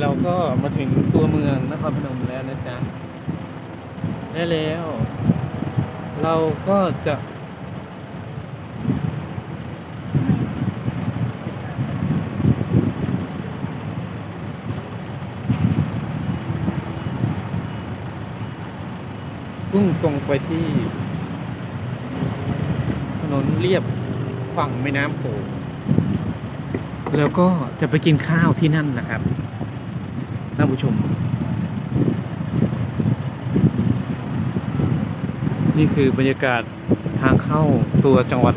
เราก็มาถึงตัวเมืองนครพนมแล้วนะจ๊ะและแล้ว เราก็จะพุ่งตรงไปที่ ถนนเรียบฝั่งแม่น้ำโขงแล้วก็จะไปกินข้าวที่นั่นนะครับ ท่านผู้ชม นี่คือบรรยากาศทางเข้าตัวจังหวัด